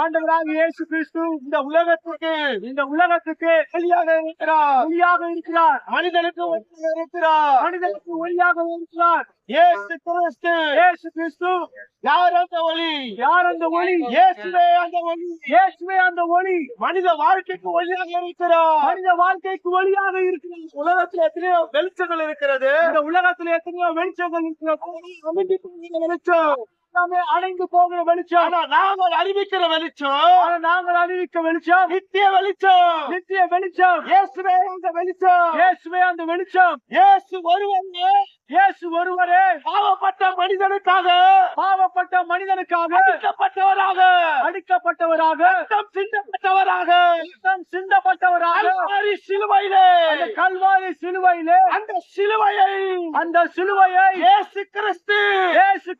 ஆண்டவராக இயேசு கிறிஸ்து இந்த உலகத்துக்கு இந்த உலகத்துக்கு ஒளியாக இருக்கிறார். ஒளியாக இருக்கிறார். மனிதனுக்கு ஒளியாக இருக்கிறார். மனிதனுக்கு ஒளியாக இருக்கிறார். இயேசு கிறிஸ்து இயேசு கிறிஸ்து. யார் அந்த ஒளி? யார் அந்த ஒளி? இயேசுவே அந்த ஒளி. இயேசுவே அந்த ஒளி. மனித வாழ்க்கைக்கு ஒளியாக இருக்கிறார். மனித வாழ்க்கைக்கு ஒளியாக இருக்கிறார். உலகத்துல எத்தனையோ வெளிச்சங்கள் இருக்கிறது. இந்த உலகத்துல எத்தனையோ வெளிச்சங்கள் இருக்கிறது. அமைதி போகிற வெளிச்சம். எல்லாமே அணைந்து போகிற வெளிச்சம். ஆனா நாங்கள் அறிவிக்கிற வெளிச்சம். நாங்கள் அறிவிக்க வெளிச்சம். நித்திய வெளிச்சம். நித்திய வெளிச்சம். இயேசுவே அந்த வெளிச்சம். இயேசுவே அந்த வெளிச்சம். இயேசு ஒருவரே. இயேசு ஒருவரே. பாவப்பட்ட மனிதனுக்காக. பாவப்பட்ட மனிதனுக்காக. அடிக்கப்பட்டவராக. அடிக்கப்பட்டவராக. ரத்தம் சிந்தப்பட்டவராக. ரத்தம் சிந்தப்பட்டவராக. கல்வாரி சிலுவையிலே. கல்வாரி சிலுவையிலே. அந்த சிலுவையை. அந்த சிலுவையை. இயேசு கிறிஸ்து.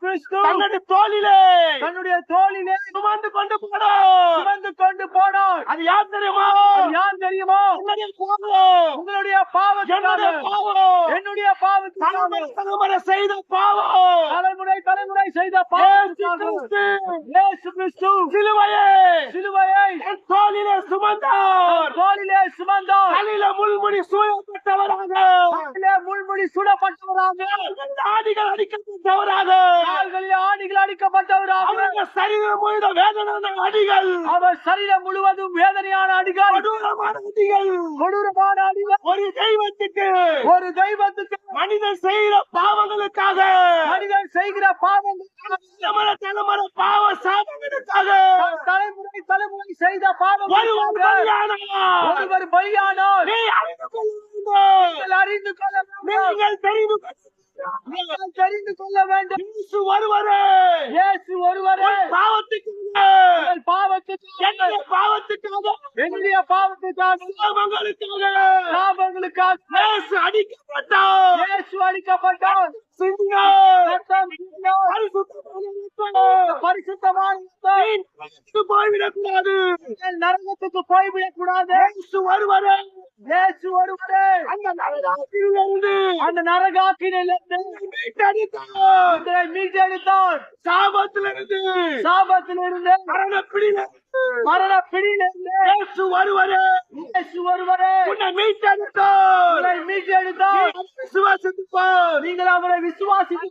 கிறிஸ்து. தன்னுடைய தோளிலே. தன்னுடைய தோளிலே சுமந்து கொண்டு போனார். சுமந்து கொண்டு போனார். அது யார் தெரியுமா? யார் தெரியுமா? உங்களுடைய பாவம். உங்களுடைய பாவம். என்னுடைய பாவத்துக்காக. தலைமுறை செய்த பாவம் தலைமுறை தலைமுறை செய்த பாவத்துக்காக இயேசு கிறிஸ்து சிலுவையை சிலுவையை என் தோளிலே சுமந்தார். தோளிலே சுமந்தார். தலையில முள்முடி சூழப்பட்டவராக. தலையிலே முள்முடி சூழப்பட்டவராக. ஆடிகள் அடிக்கப்பட்டவராக கால்களில் ஆடிகள் அடிக்கப்பட்டவராக அவர்கள் சரீரம் முழுத வேதனையான அடிகள். அவர் சரீரம் முழுவதும் வேதனையான அடிகள். கொடூரமான அடிகள். கொடூரமான அடிகள். ஒரு தெய்வத்துக்கு. ஒரு தெய்வத்துக்கு. மனிதன் செய்கிற பாவங்களுக்காக. மனிதன் செய்கிற பாவங்களுக்காக தலைமுறை தலைமுறை பாவ சாபங்களுக்காக. தலைமுறை செய்த பாவம் ஒருவர் பலியானார் அறிந்து கொள்ள நீங்கள் தெரிந்து நீங்கள் தெரிந்து கொள்ள வேண்டும். இயேசு ஒருவரே. இயேசு ஒருவரே. பாவத்துக்காக. பாவத்துக்காக. என்னுடைய பாவத்துக்காக. என்னுடைய பாவத்துக்காக. சாபங்களுக்காக. சாபங்களுக்காக. இயேசு அடிக்கப்பட்டார். இயேசு அடிக்கப்பட்டார். போய்விடக்கூடாது நரகத்துக்கு போய்விடக் கூடாது ஒருவரே இயேசு ஒருவரே அந்த நரகாக்கிலிருந்து. அந்த நரகாக்கிலிருந்து. மீட்டெடுத்தார். மீட்டெடுத்தார். சாபத்திலிருந்து. சாபத்திலிருந்து. மரண பிடியிலிருந்து மரண பிடியிலிருந்து இயேசு ஒருவரே இயேசு ஒருவரே உன்னை மீட்டெடுத்தார். மீட்டெடுத்தார் விசுவாசித்துப்பார். நீங்கள் அவரை விசுவாசித்து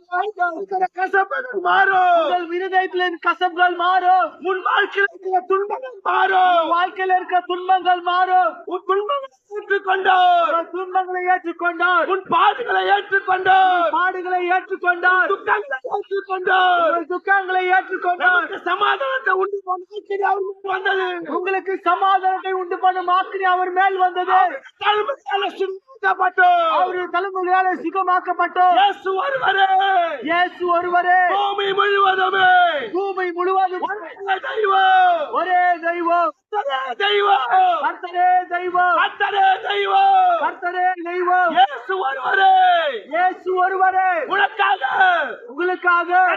கசப்புகள் மாறும். உங்கள் இருதயத்தில் கசப்புகள் மாறும். உன் வாழ்க்கையில் இருக்கிற துன்பங்கள் மாறும். வாழ்க்கையில் இருக்கிற துன்பங்கள் மாறும். உன் துன்பங்களை ஏற்றுக்கொண்டார். உன் துன்பங்களை ஏற்றுக்கொண்டார். உன் பாடுகளை ஏற்றுக்கொண்டார். பாடுகளை ஏற்றுக்கொண்டார். துக்கங்களை ஏற்றுக்கொண்டார். துக்கங்களை ஏற்றுக்கொண்டார். சமாதானத்தை உண்டு பண்ண அவர் வந்தது. உங்களுக்கு சமாதானத்தை உண்டு பண்ணும் ஆக்கினி அவர் மேல் வந்தது. தலைமையால அவருடைய தலைமையால சுகமாக்கப்பட்டோம். இயேசு ஒருவரே. இயேசு ஒருவரே. பூமி முழுவதுமே. பூமி முழுவதும். ஒரே தெய்வம். ஒரே தெய்வம். தெய்வம். கர்த்தரே தெய்வம். கர்த்தரே தெய்வம். கர்த்தரே தெய்வம். இயேசு ஒருவரே. இயேசு ஒருவரே. உனக்காக. உங்களுக்காக.